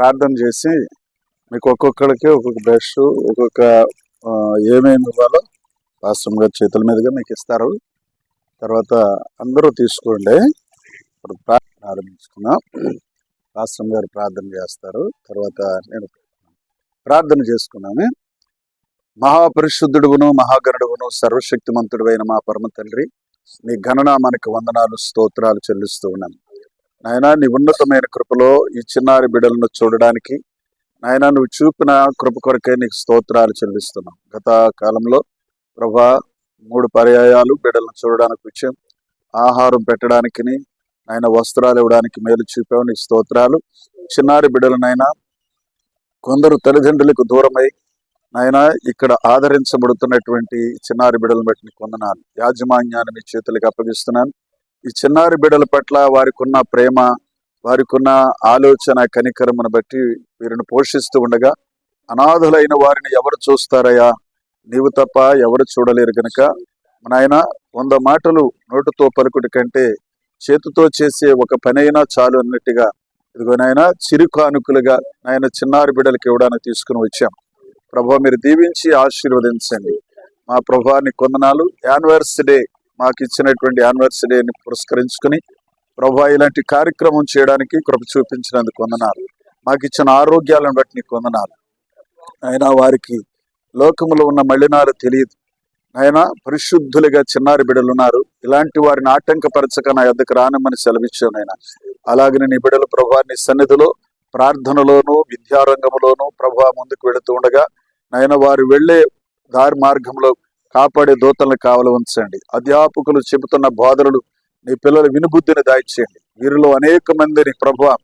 ప్రార్థన చేసి మీకు ఒక్కొక్కరికి ఒక్కొక్క బ్రష్ ఒక్కొక్క ఏమేమి ఇవ్వాలో పాస్టర్ గారి చేతుల మీదుగా మీకు ఇస్తారు. తర్వాత అందరూ తీసుకోండి. ఇప్పుడు ప్రార్థన ఆరంభించుకున్నాం పాస్టర్ గారు ప్రార్థన చేస్తారు. తర్వాత నేను ప్రార్థన చేసుకున్నాను. మహాపరిశుద్ధుడుగును మహాగణుడుగును సర్వశక్తిమంతుడువైన మా పరమ తండ్రి నీ గణనామానికి వందనాలు స్తోత్రాలు చెల్లిస్తూ ఉన్నాను. నాయన నీ ఉన్నతమైన కృపలో ఈ చిన్నారి బిడ్డలను చూడడానికి నాయన నువ్వు చూపిన కృప కొరకే నీకు స్తోత్రాలు చెల్లిస్తున్నాం. గత కాలంలో ప్రభా మూడు పర్యాయాలు బిడ్డలను చూడడానికి వచ్చాం. ఆహారం పెట్టడానికి ఆయన వస్త్రాలు ఇవ్వడానికి మేలు చూపావు. నీకు స్తోత్రాలు. చిన్నారి బిడ్డలనైనా కొందరు తల్లిదండ్రులకు దూరమై నాయన ఇక్కడ ఆదరించబడుతున్నటువంటి చిన్నారి బిడ్డలను బట్టి కొందనాలు యాజమాన్యాన్ని మీ చేతులకు అప్పగిస్తున్నాను. ఈ చిన్నారి బిడ్డల పట్ల వారికి ఉన్న ప్రేమ వారికి ఉన్న ఆలోచన కనికరమును బట్టి వీరిని పోషిస్తూ ఉండగా అనాథులైన వారిని ఎవరు చూస్తారయ్యా? నీవు తప్ప ఎవరు చూడలేరు గనక. నాయన వంద మాటలు నోటుతో పలుకుడి కంటే చేతితో చేసే ఒక పనైనా చాలు అన్నట్టుగా. ఇదిగో నాయన చిరు కానుకలుగా నాయన చిన్నారి బిడ్డలకి ఇవ్వడానికి తీసుకుని వచ్చాం. ప్రభా మీరు దీవించి ఆశీర్వదించండి. మా ప్రభాని కొందనాలు. డే మాకు ఇచ్చినటువంటి యానివర్సరీని పురస్కరించుకుని ప్రభా ఇలాంటి కార్యక్రమం చేయడానికి కృప చూపించినందుకు వందనాలు. మాకు ఇచ్చిన ఆరోగ్యాలను బట్టి నీకు వందనాలు. అయినా వారికి లోకములో ఉన్న మలినాలు తెలియదు. ఆయన పరిశుద్ధులుగా చిన్నారి బిడలు ఉన్నారు. ఇలాంటి వారిని ఆటంకపరచక నా ఎద్దకు రానమని సెలవిచ్చాను ఆయన అలాగే నీ బిడలు ప్రభా నీ సన్నిధిలో ప్రార్థనలోను విద్యారంగంలోను ప్రభా ముందుకు వెళుతూ ఉండగా నాయన వారు వెళ్ళే దారి మార్గంలో కాపాడే దూతలను కావలి ఉంచండి. అధ్యాపకులు చెబుతున్న బోధనలు నీ పిల్లల వినుబుద్ధిని దాయిచేయండి వీరిలో అనేక మందిని ప్రభా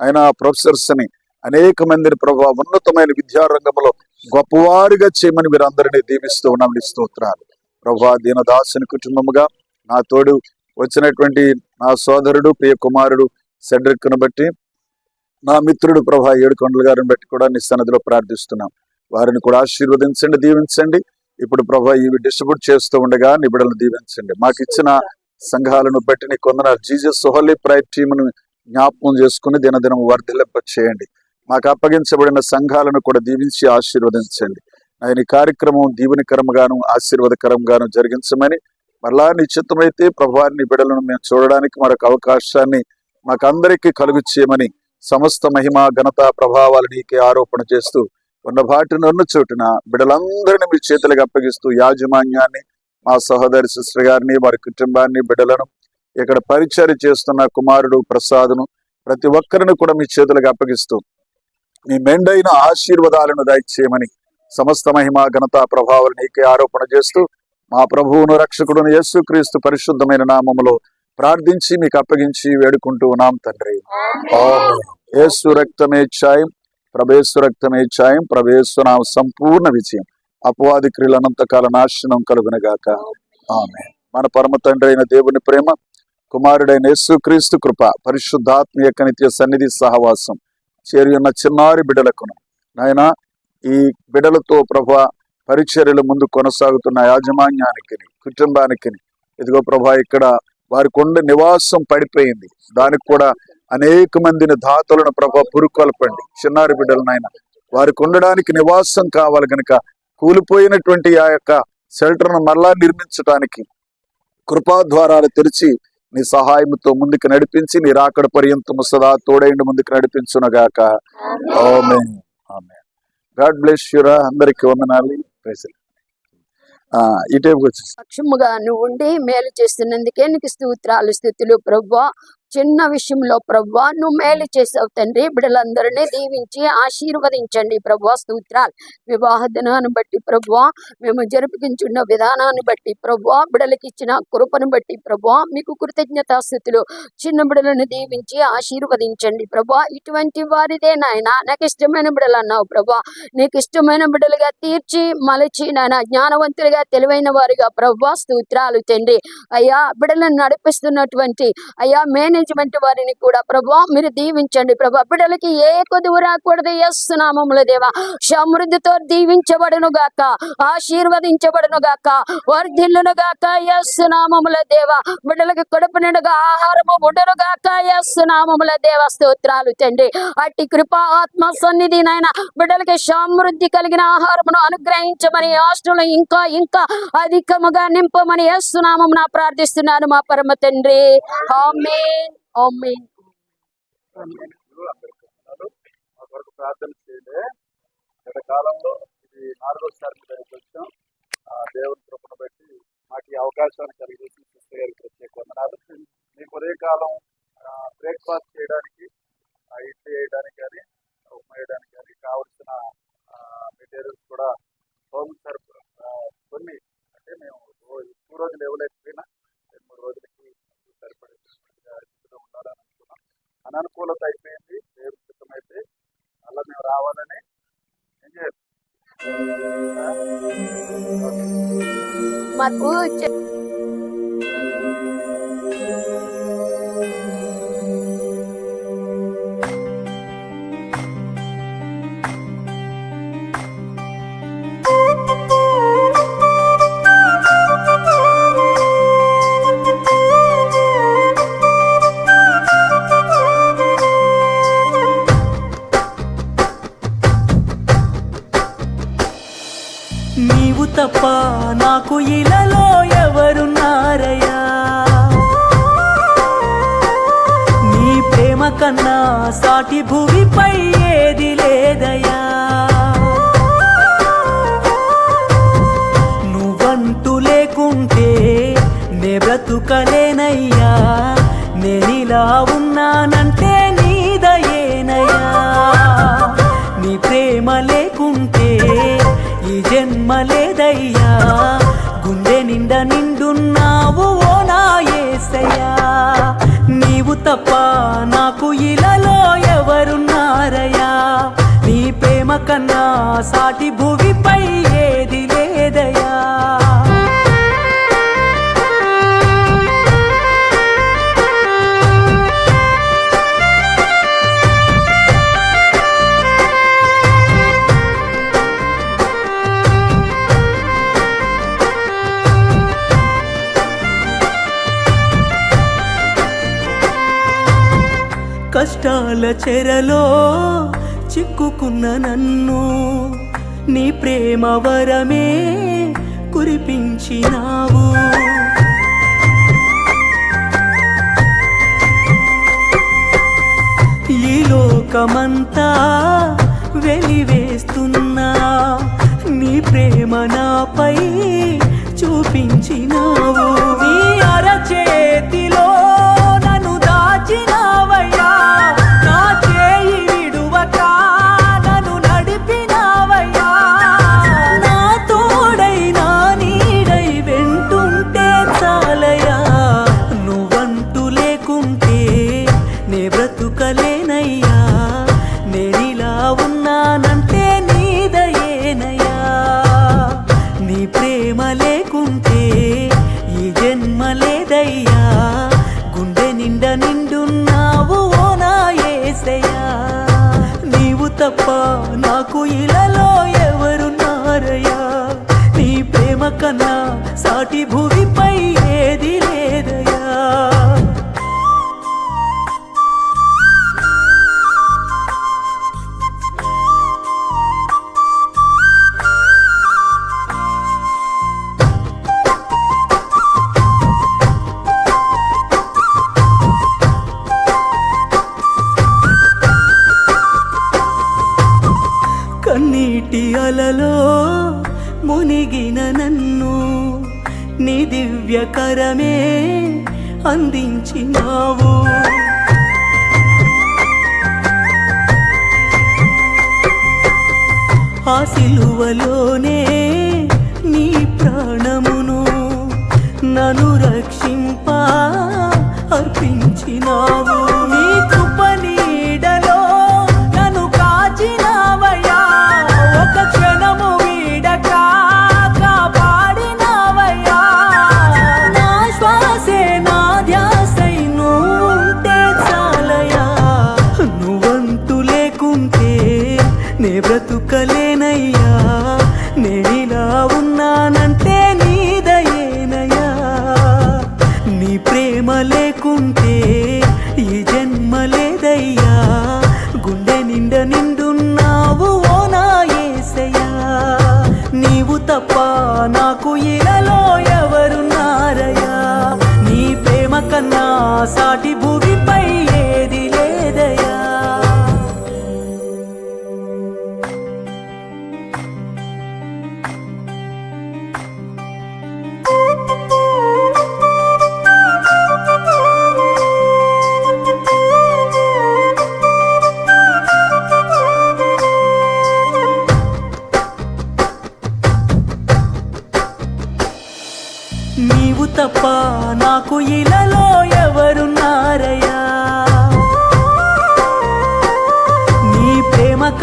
ఆయన ప్రొఫెసర్స్ని అనేక మందిని ప్రభా ఉన్నతమైన విద్యారంగంలో గొప్పవారిగా చేయమని మీరు అందరినీ దీవిస్తూ ఉన్నాం నీ స్తోత్రాలు. ప్రభా దీనదాసుని కుటుంబముగా నా తోడు వచ్చినటువంటి నా సోదరుడు ప్రియ కుమారుడు సెడ్రిక్ను బట్టి నా మిత్రుడు ప్రభా ఏడుకొండల గారిని బట్టి కూడా నీ సన్నదిలో ప్రార్థిస్తున్నాం. వారిని కూడా ఆశీర్వదించండి దీవించండి. ఇప్పుడు ప్రభా ఇవి డిస్ట్రిబ్యూట్ చేస్తూ ఉండగా నిబిడలు దీవించండి. మాకు ఇచ్చిన సంఘాలను బట్టి నీ కొందరు జీజస్ హోలీ ప్రైట్ టీమును జ్ఞాపకం చేసుకుని దినదినం వర్ధిల్లింప చేయండి. మాకు అప్పగించబడిన సంఘాలను కూడా దీవించి ఆశీర్వదించండి. ఆయన కార్యక్రమం దీవెనికరంగాను ఆశీర్వాదకరంగాను జరిగించమని మరలా నిశ్చితమైతే ప్రభాని బిడలను మేము చూడడానికి మరొక అవకాశాన్ని మాకందరికీ కలుగు చేయమని సమస్త మహిమ ఘనత ప్రభావాలు నీకే ఆరోపణ చేస్తూ ఉన్న చోటున బిడ్డలందరినీ మీ చేతులకు అప్పగిస్తూ యాజమాన్యాన్ని మా సహోదరి సిస్టర్ గారిని వారి కుటుంబాన్ని బిడ్డలను ఇక్కడ పరిచయం చేస్తున్న కుమారుడు ప్రసాదును ప్రతి ఒక్కరిని కూడా మీ చేతులకు అప్పగిస్తూ మీ మెండైన ఆశీర్వాదాలను దయచేయమని సమస్త మహిమ ఘనత ప్రభావాలు నీకే ఆరోపణ చేస్తూ మా ప్రభువును రక్షకుడును యేసుక్రీస్తు పరిశుద్ధమైన నామములో ప్రార్థించి మీకు అప్పగించి వేడుకుంటూ ఉన్నాం తండ్రి. యేసు రక్తమే ఛాయం. ప్రభేసు రక్తమే ఛాయం ప్రభేసు సంపూర్ణ విజయం అపవాది క్రియలు అనంతకాల నాశనం కలుగునగాక ఆమె మన పరమ తండ్రి అయిన దేవుని ప్రేమ కుమారుడైన యేసుక్రీస్తు కృప పరిశుద్ధాత్మ యొక్క నిత్య సన్నిధి సహవాసం చేరి ఉన్న చిన్నారి బిడ్డలకును నాయన ఈ బిడలతో ప్రభా పరిచర్యలు ముందు కొనసాగుతున్న యాజమాన్యానికి కుటుంబానికి ఇదిగో ప్రభా ఇక్కడ వారి కొండ నివాసం పడిపోయింది దానికి కూడా అనేక మందిని దాతలను ప్రభా పురుకొల్పండి. చిన్నారి బిడ్డలు నాయన వారికి ఉండడానికి నివాసం కావాలి గనుక కూలిపోయినటువంటి ఆ యొక్క షెల్టర్ను మరలా నిర్మించడానికి కృపా ద్వారాలు తెరిచి నీ సహాయంతో ముందుకు నడిపించి నీ రాకడ పర్యంతము సదా తోడైండి ముందుకు నడిపించునగాక. ఆమేన్. గాడ్ బ్లెస్ యూరా అందరికి వందనాలు. ప్రైజ్ ఆ ఇటే వచ్చేసి. పక్షముగా నువ్వు ఉండి మేలు చేస్తున్నందుకే నీకు స్తోత్రాలు స్థుతులు ప్రభా. చిన్న విషయంలో ప్రభా నువ్వు మేలు చేసావు తండ్రి బిడ్డలందరినీ దీవించి ఆశీర్వదించండి ప్రభు స్తోత్రాలు. వివాహ దినాన్ని బట్టి ప్రభా మేము జరిపించున్న విధానాన్ని బట్టి ప్రభు బిడలకి ఇచ్చిన కృపను బట్టి ప్రభు మీకు కృతజ్ఞతా స్థితిలో చిన్న బిడలను దీవించి ఆశీర్వదించండి ప్రభు. ఇటువంటి వారిదే నాయన నాకు ఇష్టమైన బిడలు అన్నావు ప్రభు. నీకు ఇష్టమైన బిడ్డలుగా తీర్చి మలచి నాయన జ్ఞానవంతులుగా తెలివైన వారిగా ప్రభా స్తోత్రాలు తండ్రి. అయ్యా బిడలను నడిపిస్తున్నటువంటి అయ్యా మేనేజ్ మేనేజ్మెంట్ వారిని కూడా ప్రభా మీరు దీవించండి. ప్రభా బిడ్డలకి ఏ కొదువు రాకూడదు ఎస్సునామముల దేవా. సమృద్ధితో దీవించబడును గాక ఆశీర్వదించబడును గాక వర్ధిల్లును గాక ఎస్సునామముల దేవా. బిడ్డలకి కడుపు నిండుగా ఆహారము ఉండను గాక ఎస్సునామముల దేవ. స్తోత్రాలు తండ్రి అట్టి కృపా ఆత్మ సన్నిధి నాయన బిడ్డలకి సమృద్ధి కలిగిన ఆహారమును అనుగ్రహించమని హాస్టల్ ఇంకా ఇంకా అధికముగా నింపమని ఎస్సునామమున ప్రార్థిస్తున్నాను మా పరమ తండ్రి. ఆమెన్. ఆమేన్ అందరికీ కొరకు ప్రార్థన చేయలే గత కాలంలో ఇది నాలుగోసారి మీ దగ్గరికి వచ్చాం ఆ దేవుని కృపను బట్టి మాకు ఈ అవకాశాన్ని కలిగేసి సిస్టర్ గారికి ప్రత్యేక వందనాలు మీకు ఉదయకాలం బ్రేక్ఫాస్ట్ చేయడానికి ఇడ్లీ వేయడానికి కానీ ఉప్మా వేయడానికి కానీ కావలసిన మెటీరియల్స్ కూడా హోమ్ సార్ తప్ప నాకు ఇలలో ఎవరున్నారయ్యా? నీ ప్రేమ కన్నా సాటి భూమిపై ఏది లేదయ్యా? నువ్వంటూ లేకుంటే నే బ్రతుకలేనయ్యా. నేనిలా ఉన్నానంటే నీదయేనయ్యా నీ ప్రేమ లేకుంటే ఈ జన్మలే నిండ నిండున్నావు ఓ నా ఏసయ్యా. నీవు తప్ప నాకు ఇలలో ఎవరున్నారయ్యా. నీ ప్రేమ కన్నా సాటి భూమిపై కష్టాల చెరలో చిక్కుకున్న నన్ను నీ ప్రేమ వరమే కురిపించినావు. ఈ లోకమంతా వెలివేస్తున్నా నీ ప్రేమ నాపై చూపించినావు. నీ అరచేతిలో Oh. తప్ప నాకు ఇలలో ఎవరున్నారయ్యా నీ ప్రేమ కన్నా సాటి భూమిపై 情。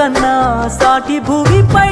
కన్నా సాటి భూమిపై